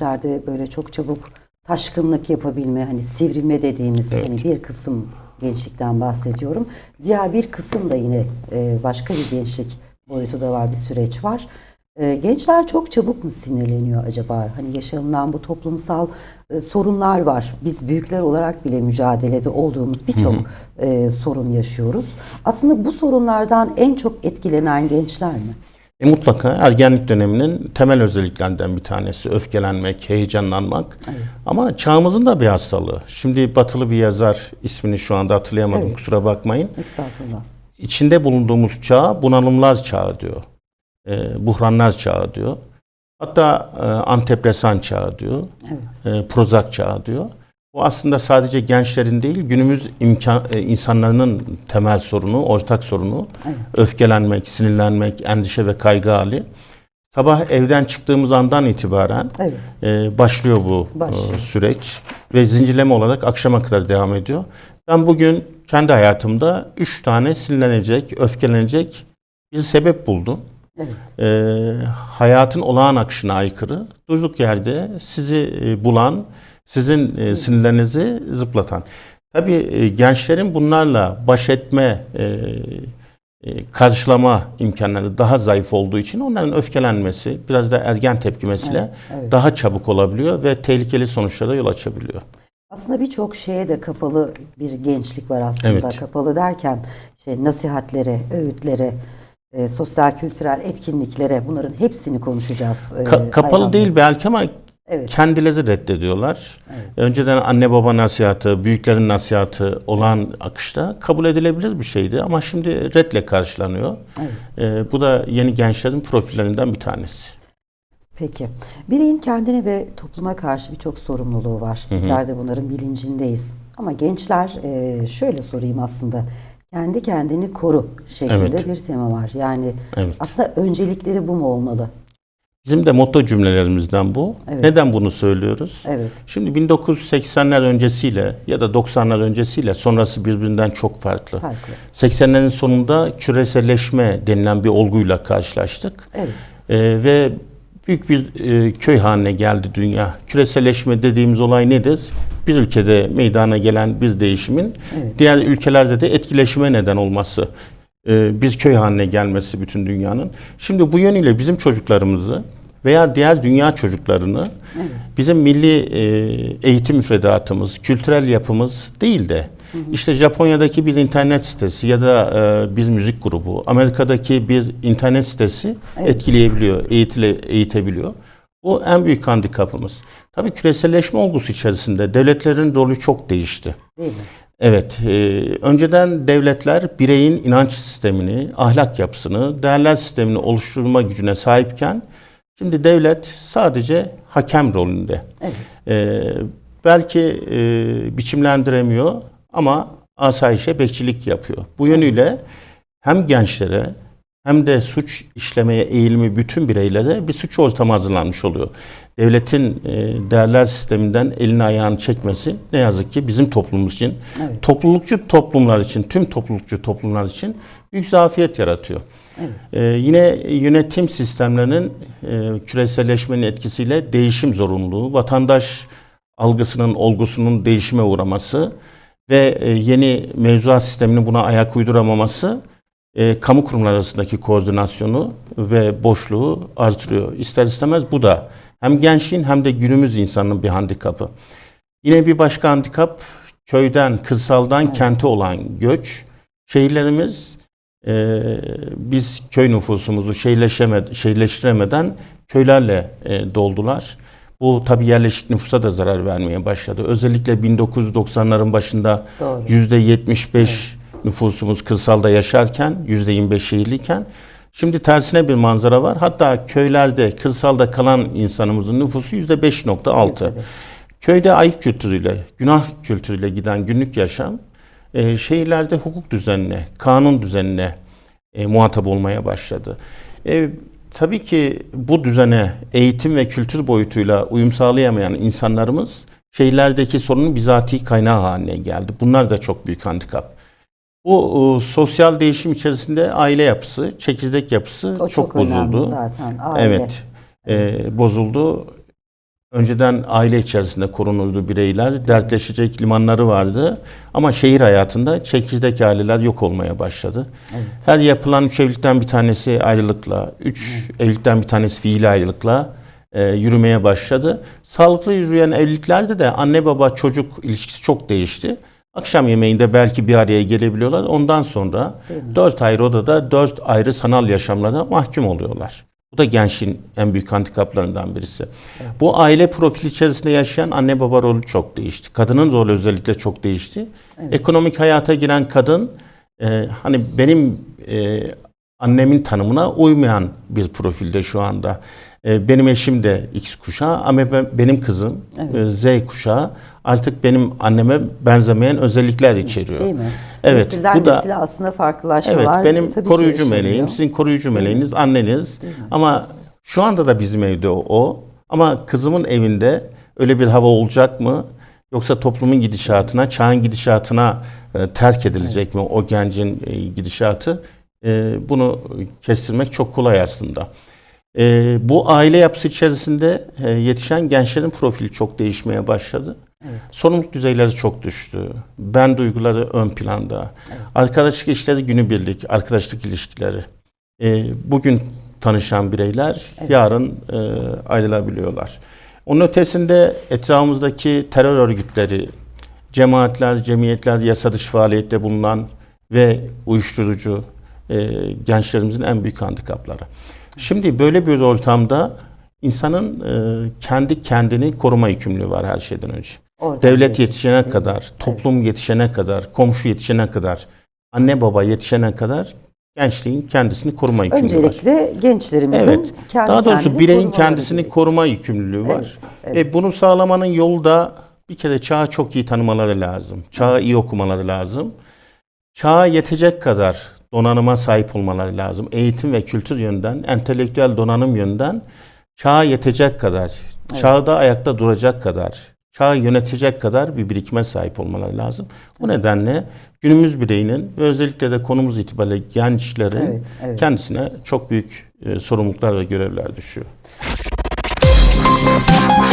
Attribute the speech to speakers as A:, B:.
A: gençlerde böyle çok çabuk taşkınlık yapabilme, hani sivrilme dediğimiz
B: Evet.
A: hani bir kısım gençlikten bahsediyorum. Diğer bir kısım da yine e, başka bir gençlik boyutu da var, bir süreç var. E, gençler çok çabuk mu sinirleniyor acaba? Hani yaşanılan bu toplumsal e, sorunlar var. Biz büyükler olarak bile mücadelede olduğumuz birçok e, sorun yaşıyoruz. Aslında bu sorunlardan en çok etkilenen gençler mi?
B: E, mutlaka ergenlik döneminin temel özelliklerinden bir tanesi öfkelenmek, heyecanlanmak. Ama çağımızın da bir hastalığı. Şimdi batılı bir yazar ismini şu anda hatırlayamadım
A: Evet.
B: kusura bakmayın.
A: Estağfurullah.
B: İçinde bulunduğumuz çağ bunalımlar çağı diyor. E, buhranlar çağı diyor. Hatta e, antidepresan çağı diyor.
A: Evet.
B: e, Prozac çağı diyor. Bu aslında sadece gençlerin değil, günümüz imkan, e, insanların temel sorunu, ortak sorunu.
A: Evet.
B: Öfkelenmek, sinirlenmek, endişe ve kaygı hali. Sabah evden çıktığımız andan itibaren
A: Evet.
B: e, başlıyor bu e,
A: Başlıyor.
B: süreç ve zincirleme olarak akşama kadar devam ediyor. Ben bugün kendi hayatımda üç tane sinirlenecek, öfkelenecek bir sebep buldum
A: Evet.
B: e, hayatın olağan akışına aykırı, durduk yerde sizi e, bulan, sizin e, sinirlerinizi zıplatan. Tabii e, gençlerin bunlarla baş etme, e, e, karşılama imkanları daha zayıf olduğu için onların öfkelenmesi, biraz da ergen tepkimesiyle
A: Evet, evet.
B: daha çabuk olabiliyor ve tehlikeli sonuçlara yol açabiliyor.
A: Aslında birçok şeye de kapalı bir gençlik var aslında.
B: Evet.
A: Kapalı derken şey nasihatlere, öğütlere, e, sosyal kültürel etkinliklere bunların hepsini konuşacağız. e,
B: Ka- kapalı değil belki ama
A: Evet.
B: kendileri reddediyorlar.
A: Evet.
B: Önceden anne baba nasihatı, büyüklerin nasihatı olan akışta kabul edilebilir bir şeydi ama şimdi redle karşılanıyor.
A: Evet.
B: Ee, bu da yeni gençlerin profillerinden bir tanesi.
A: Peki. Bireyin kendine ve topluma karşı birçok sorumluluğu var. Bizler de bunların bilincindeyiz. Ama gençler e, şöyle sorayım aslında. Kendi kendini koru şeklinde
B: Evet.
A: bir tema var. Yani
B: Evet.
A: aslında öncelikleri bu mu olmalı?
B: Bizim de motto cümlelerimizden bu.
A: Evet.
B: Neden bunu söylüyoruz?
A: Evet.
B: Şimdi 1980'ler öncesiyle ya da 90'lar öncesiyle sonrası birbirinden çok farklı.
A: Farklı.
B: 80'lerin sonunda küreselleşme denilen bir olguyla karşılaştık.
A: Evet.
B: Ee, ve büyük bir e, köy haline geldi dünya. Küreselleşme dediğimiz olay nedir? Bir ülkede meydana gelen bir değişimin
A: Evet.
B: diğer ülkelerde de etkileşime neden olması. E, bir köy haline gelmesi bütün dünyanın. Şimdi bu yönüyle bizim çocuklarımızı veya diğer dünya çocuklarını bizim milli e, eğitim müfredatımız, kültürel yapımız değil de işte Japonya'daki bir internet sitesi ya da e, bir müzik grubu, Amerika'daki bir internet sitesi
A: Evet.
B: etkileyebiliyor, eğitile, eğitebiliyor. Bu en büyük handikapımız. Tabii küreselleşme olgusu içerisinde devletlerin rolü çok değişti.
A: Değil mi?
B: Evet, e, önceden devletler bireyin inanç sistemini, ahlak yapısını, değerler sistemini oluşturma gücüne sahipken, şimdi devlet sadece hakem rolünde.
A: Evet.
B: E, belki e, biçimlendiremiyor ama asayişe bekçilik yapıyor. Bu yönüyle hem gençlere hem de suç işlemeye eğilimi bütün bireylere bir suç ortamı hazırlanmış oluyor. Devletin e, değerler sisteminden elini ayağını çekmesi ne yazık ki bizim toplumumuz için,
A: Evet.
B: toplulukçu toplumlar için, tüm toplulukçu toplumlar için büyük zafiyet yaratıyor.
A: Evet.
B: Ee, yine yönetim sistemlerinin e, küreselleşmenin etkisiyle değişim zorunluluğu, vatandaş algısının, olgusunun değişime uğraması ve e, yeni mevzuat sisteminin buna ayak uyduramaması e, kamu kurumları arasındaki koordinasyonu ve boşluğu artırıyor. İster istemez bu da hem gençliğin hem de günümüz insanının bir handikapı. Yine bir başka handikap köyden, kırsaldan kente olan göç. Şehirlerimiz e, biz köy nüfusumuzu şehirleştiremeden köylerle e, doldular. Bu tabii yerleşik nüfusa da zarar vermeye başladı. Özellikle 1990'ların başında
A: Doğru.
B: %75 nüfusumuz kırsalda yaşarken, %25 şehirliyken şimdi tersine bir manzara var. Hatta köylerde, kırsalda kalan insanımızın nüfusu %5.6.
A: Tabii.
B: Köyde ayıp kültürüyle, günah kültürüyle giden günlük yaşam e, şehirlerde hukuk düzenine, kanun düzenine e, muhatap olmaya başladı. E, tabii ki bu düzene eğitim ve kültür boyutuyla uyum sağlayamayan insanlarımız şehirlerdeki sorunun bizatihi kaynağı haline geldi. Bunlar da çok büyük handikap. Bu e, sosyal değişim içerisinde aile yapısı, çekirdek yapısı
A: O çok,
B: çok, bozuldu.
A: zaten. Aile.
B: Evet, e, bozuldu. önceden aile içerisinde korunurdu bireyler. Dertleşecek limanları vardı. Ama şehir hayatında çekirdek aileler yok olmaya başladı. Her yapılan üç evlilikten bir tanesi ayrılıkla, üç evlilikten bir tanesi fiil ayrılıkla e, yürümeye başladı. Sağlıklı yürüyen evliliklerde de anne baba çocuk ilişkisi çok değişti. Akşam yemeğinde belki bir araya gelebiliyorlar. Ondan sonra dört ayrı odada dört ayrı sanal yaşamlara mahkum oluyorlar. Bu da gençliğin en büyük handikaplarından birisi. Bu aile profili içerisinde yaşayan anne baba rolü çok değişti. Kadının rolü özellikle çok değişti. Ekonomik hayata giren kadın e, hani benim e, annemin tanımına uymayan bir profilde şu anda. E, benim eşim de X kuşağı ama ben- benim kızım e, Z kuşağı artık benim anneme benzemeyen özellikler içeriyor.
A: Değil mi?
B: Evet,
A: Nesilden
B: bu da-
A: aslında farklılaşmalar
B: Evet benim
A: tabii
B: koruyucu meleğim, sizin koruyucu
A: Değil
B: meleğiniz anneniz. Ama şu anda da bizim evde o, o. Ama kızımın evinde öyle bir hava olacak mı? Yoksa toplumun gidişatına, çağın gidişatına e, terk edilecek mi o gencin e, gidişatı? Bunu kestirmek çok kolay aslında. E, bu aile yapısı içerisinde e, yetişen gençlerin profili çok değişmeye başladı. Sorumluluk düzeyleri çok düştü. Ben duyguları ön planda. Arkadaşlık ilişkileri günübirlik, arkadaşlık ilişkileri. E, bugün tanışan bireyler yarın e, ayrılabiliyorlar. Onun ötesinde etrafımızdaki terör örgütleri, cemaatler, cemiyetler, yasa dışı faaliyette bulunan ve uyuşturucu e, gençlerimizin en büyük handikapları. Şimdi böyle bir ortamda insanın e, kendi kendini koruma yükümlülüğü var her şeyden önce.
A: Oradan
B: Devlet yetişene kadar, toplum yetişene kadar, komşu yetişene kadar, anne baba yetişene kadar gençliğin kendisini koruma yükümlülüğü var.
A: Öncelikle gençlerimizin
B: Evet.
A: kendi
B: Daha doğrusu bireyin kendisini
A: gerekiyor.
B: koruma yükümlülüğü var.
A: evet.
B: E, bunu sağlamanın yolu da bir kere çağı çok iyi tanımaları lazım. Çağı iyi okumaları lazım. Çağa yetecek kadar donanıma sahip olmaları lazım. Eğitim ve kültür yönden, entelektüel donanım yönden çağa yetecek kadar, evet. çağda ayakta duracak kadar, çağı yönetecek kadar bir birikime sahip olmaları lazım. Bu nedenle günümüz bireyinin ve özellikle de konumuz itibariyle gençlerin
A: evet, evet.
B: kendisine çok büyük e, sorumluluklar ve görevler düşüyor. Müzik